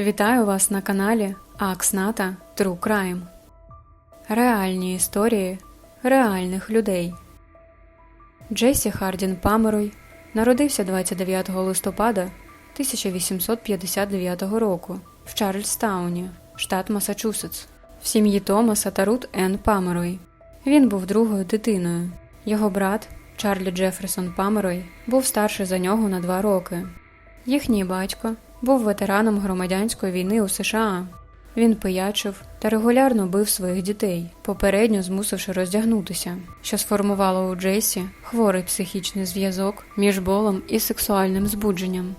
Вітаю вас на каналі Аксната True Crime. Реальні історії реальних людей. Джесі Хардін Памерой народився 29 листопада 1859 року в Чарльстауні, штат Масачусетс, в сім'ї Томаса та Рут Енн Памерой. Він був другою дитиною. Його брат Чарлі Джеферсон Памерой був старший за нього на два роки. Їхній батько був ветераном громадянської війни у США. Він пиячив та регулярно бив своїх дітей, попередньо змусивши роздягнутися, що сформувало у Джесі хворий психічний зв'язок між болом і сексуальним збудженням.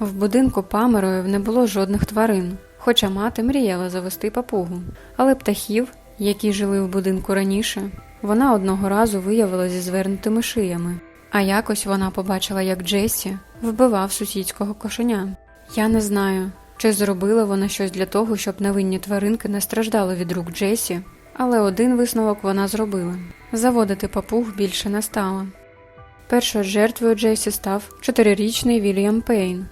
В будинку Памероїв не було жодних тварин, хоча мати мріяла завести папугу, але птахів, які жили в будинку раніше, вона одного разу виявила зі звернутими шиями. А якось вона побачила, як Джесі вбивав сусідського кошеня. Я не знаю, чи зробила вона щось для того, щоб невинні тваринки не страждали від рук Джесі, але один висновок вона зробила заводити папуг більше не стала. Першою жертвою Джесі став чотирирічний Вільям Пейн.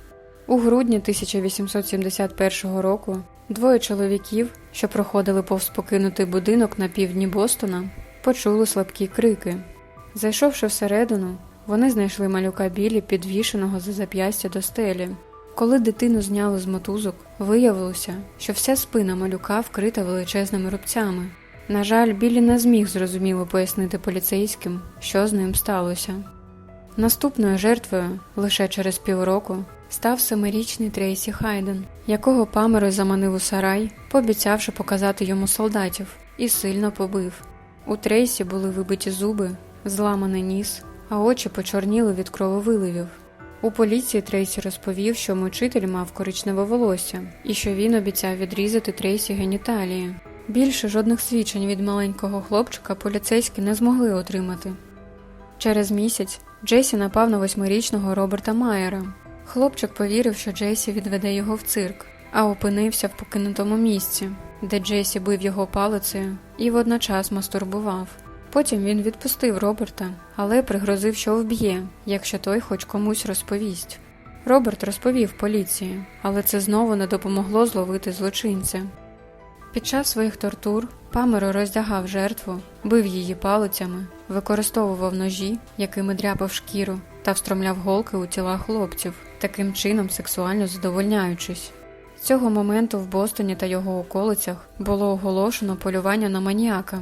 У грудні 1871 року двоє чоловіків, що проходили повз покинутий будинок на півдні Бостона, почули слабкі крики. Зайшовши всередину, вони знайшли малюка Білі, підвішеного за зап'ястя до стелі. Коли дитину зняли з мотузок, виявилося, що вся спина малюка вкрита величезними рубцями. На жаль, Білі не зміг зрозуміло пояснити поліцейським, що з ним сталося. Наступною жертвою, лише через півроку, став семирічний Трейсі Хайден, якого Памерой заманив у сарай, пообіцявши показати йому солдатів, і сильно побив. У Трейсі були вибиті зуби, зламаний ніс, а очі почорніли від крововиливів. У поліції Трейсі розповів, що мучитель мав коричневе волосся і що він обіцяв відрізати Трейсі геніталії. Більше жодних свідчень від маленького хлопчика поліцейські не змогли отримати. Через місяць Джесі напав на восьмирічного Роберта Майера. Хлопчик повірив, що Джесі відведе його в цирк, а опинився в покинутому місці, де Джесі бив його палицею і водночас мастурбував. Потім він відпустив Роберта, але пригрозив, що вб'є, якщо той хоч комусь розповість. Роберт розповів поліції, але це знову не допомогло зловити злочинця. Під час своїх тортур Памеро роздягав жертву, бив її палицями, використовував ножі, якими дряпав шкіру, та встромляв голки у тіла хлопців, таким чином сексуально задовольняючись. З цього моменту в Бостоні та його околицях було оголошено полювання на маніяка.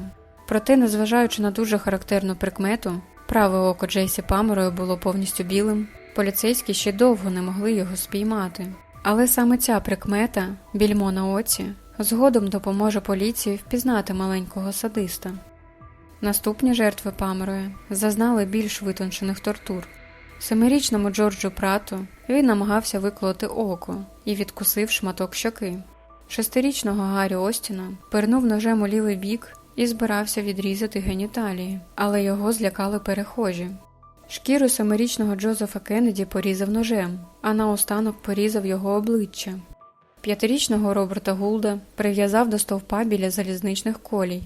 Проте, незважаючи на дуже характерну прикмету, праве око Джейсі Памерою було повністю білим, поліцейські ще довго не могли його спіймати. Але саме ця прикмета, більмо на оці, згодом допоможе поліції впізнати маленького садиста. Наступні жертви Памерої зазнали більш витончених тортур. Семирічному Джорджу Прату він намагався виколоти око і відкусив шматок щоки. Шестирічного Гаррі Остіна пернув ножем у лівий бік і збирався відрізати геніталії, але його злякали перехожі. Шкіру семирічного Джозефа Кеннеді порізав ножем, а наостанок порізав його обличчя. П'ятирічного Роберта Гулда прив'язав до стовпа біля залізничних колій.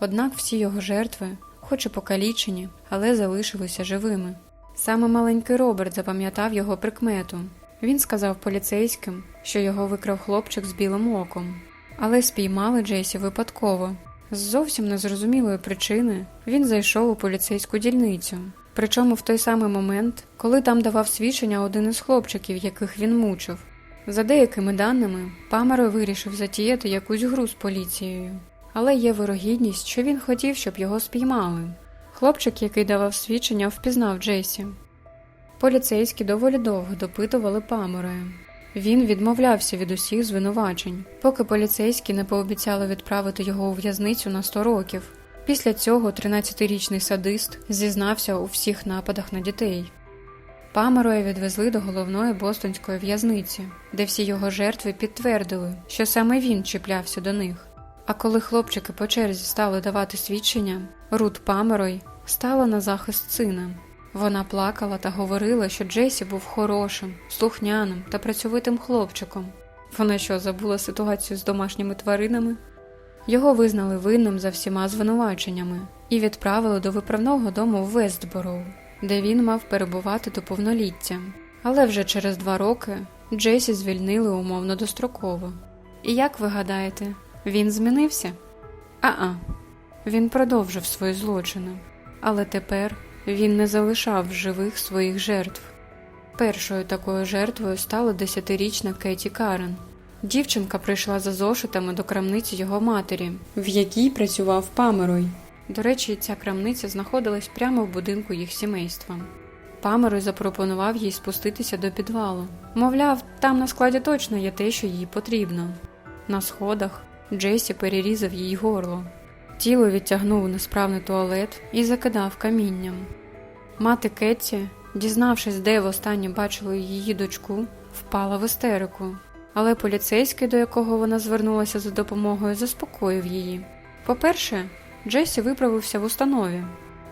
Однак всі його жертви, хоч і покалічені, але залишилися живими. Саме маленький Роберт запам'ятав його прикмету. Він сказав поліцейським, що його викрав хлопчик з білим оком, але спіймали Джейсі випадково. З зовсім незрозумілої причини він зайшов у поліцейську дільницю, причому в той самий момент, коли там давав свідчення один із хлопчиків, яких він мучив. За деякими даними, Памеро вирішив затіяти якусь гру з поліцією, але є вирогідність, що він хотів, щоб його спіймали. Хлопчик, який давав свідчення, впізнав Джесі. Поліцейські доволі довго допитували Памерою. Він відмовлявся від усіх звинувачень, поки поліцейські не пообіцяли відправити його у в'язницю на 100 років. Після цього 13-річний садист зізнався у всіх нападах на дітей. Памероя відвезли до головної бостонської в'язниці, де всі його жертви підтвердили, що саме він чіплявся до них. А коли хлопчики по черзі стали давати свідчення, Рут Памерой стала на захист сина. Вона плакала та говорила, що Джесі був хорошим, слухняним та працьовитим хлопчиком. Вона що забула ситуацію з домашніми тваринами? Його визнали винним за всіма звинуваченнями і відправили до виправного дому в Вестбороу, де він мав перебувати до повноліття. Але вже через два роки Джесі звільнили умовно достроково. І як ви гадаєте, він змінився? А-а. Він продовжив свої злочини, але тепер він не залишав живих своїх жертв. Першою такою жертвою стала десятирічна Кеті Карен. Дівчинка прийшла за зошитами до крамниці його матері, в якій працював Памерой. До речі, ця крамниця знаходилась прямо в будинку їх сімейства. Памерой запропонував їй спуститися до підвалу. Мовляв, там на складі точно є те, що їй потрібно. На сходах Джесі перерізав їй горло. Тіло відтягнув у несправний туалет і закидав камінням. Мати Кетті, дізнавшись, де востаннє бачила її дочку, впала в істерику. Але поліцейський, до якого вона звернулася за допомогою, заспокоїв її. По-перше, Джесі виправився в установі.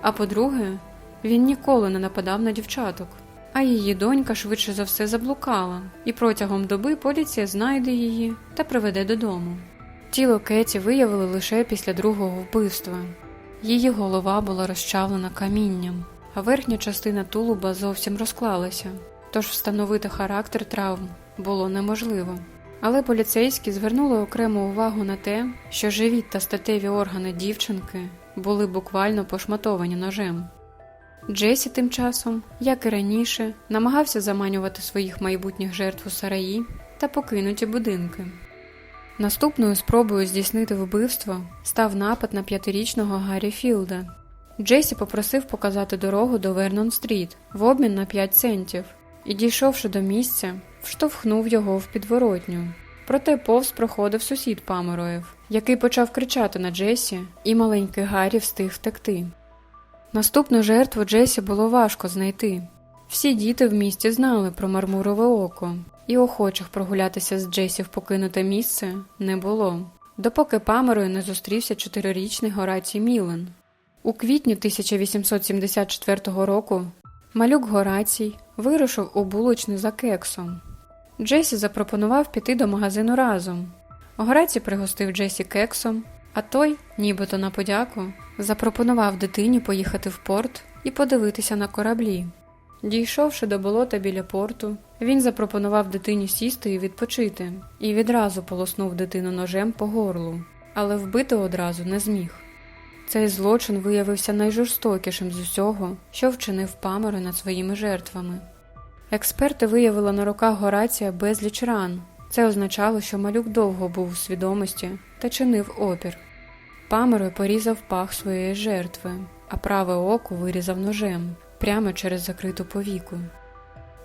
А по-друге, він ніколи не нападав на дівчаток. А її донька швидше за все заблукала, і протягом доби поліція знайде її та приведе додому. Тіло Кеті виявили лише після другого вбивства. Її голова була розчавлена камінням, а верхня частина тулуба зовсім розклалася, тож встановити характер травм було неможливо. Але поліцейські звернули окрему увагу на те, що живіт та статеві органи дівчинки були буквально пошматовані ножем. Джесі тим часом, як і раніше, намагався заманювати своїх майбутніх жертв у сараї та покинуті будинки. Наступною спробою здійснити вбивство став напад на п'ятирічного Гаррі Філда. Джесі попросив показати дорогу до Вернон-стріт в обмін на 5 центів і, дійшовши до місця, вштовхнув його в підворотню. Проте повз проходив сусід Памероєв, який почав кричати на Джесі, і маленький Гаррі встиг втекти. Наступну жертву Джесі було важко знайти. Всі діти в місті знали про мармурове око, і охочих прогулятися з Джесі в покинуте місце не було, допоки Памерою не зустрівся чотирирічний Горацій Мілен. У квітні 1874 року малюк Горацій вирушив у булочну за кексом. Джесі запропонував піти до магазину разом. Горацій пригостив Джесі кексом, а той, нібито на подяку, запропонував дитині поїхати в порт і подивитися на кораблі. Дійшовши до болота біля порту, він запропонував дитині сісти і відпочити, і відразу полоснув дитину ножем по горлу, але вбити одразу не зміг. Цей злочин виявився найжорстокішим з усього, що вчинив Памери над своїми жертвами. Експерти виявили на руках Горація безліч ран. Це означало, що малюк довго був у свідомості та чинив опір. Памерою порізав пах своєї жертви, а праве око вирізав ножем прямо через закриту повіку.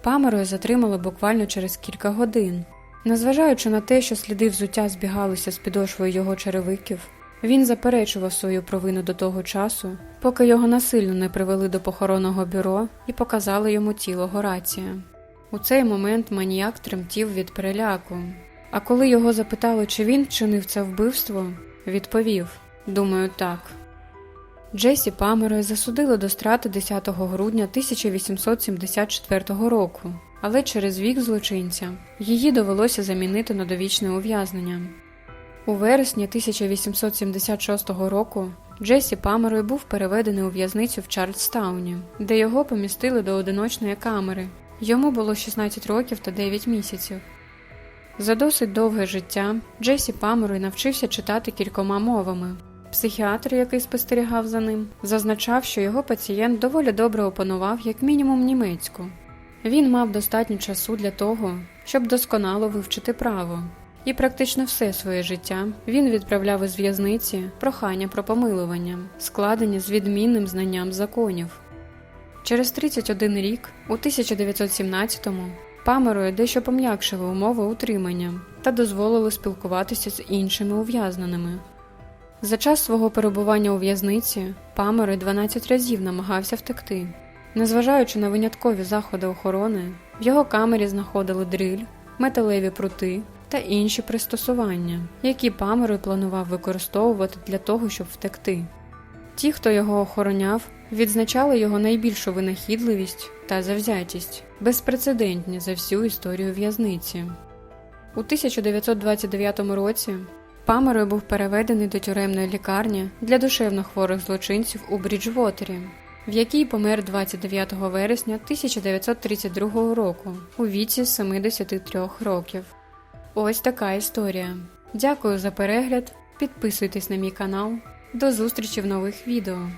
Памерою затримали буквально через кілька годин. Незважаючи на те, що сліди взуття збігалися з підошвою його черевиків, він заперечував свою провину до того часу, поки його насильно не привели до похоронного бюро і показали йому тіло Горація. У цей момент маніяк тремтів від переляку. А коли його запитали, чи він чинив це вбивство, відповів Думаю, так. Джесі Памерою засудили до страти 10 грудня 1874 року, але через вік злочинця її довелося замінити на довічне ув'язнення. У вересні 1876 року Джесі Памерою був переведений у в'язницю в Чарльстауні, де його помістили до одиночної камери. Йому було 16 років та 9 місяців. За досить довге життя Джесі Памерой навчився читати кількома мовами. Психіатр, який спостерігав за ним, зазначав, що його пацієнт доволі добре опанував як мінімум німецьку. Він мав достатньо часу для того, щоб досконало вивчити право, і практично все своє життя він відправляв із в'язниці прохання про помилування, складені з відмінним знанням законів. Через 31 рік, у 1917-му, Памерою дещо пом'якшили умови утримання та дозволили спілкуватися з іншими ув'язненими. За час свого перебування у в'язниці Памери 12 разів намагався втекти. Незважаючи на виняткові заходи охорони, в його камері знаходили дриль, металеві прути та інші пристосування, які Памерой планував використовувати для того, щоб втекти. Ті, хто його охороняв, відзначали його найбільшу винахідливість та завзятість, безпрецедентні за всю історію в'язниці. У 1929 році Памерою був переведений до тюремної лікарні для душевно хворих злочинців у Бріджвотері. в якій помер 29 вересня 1932 року у віці 73 років. Ось така історія. Дякую за перегляд. Підписуйтесь на мій канал. До зустрічі в нових відео.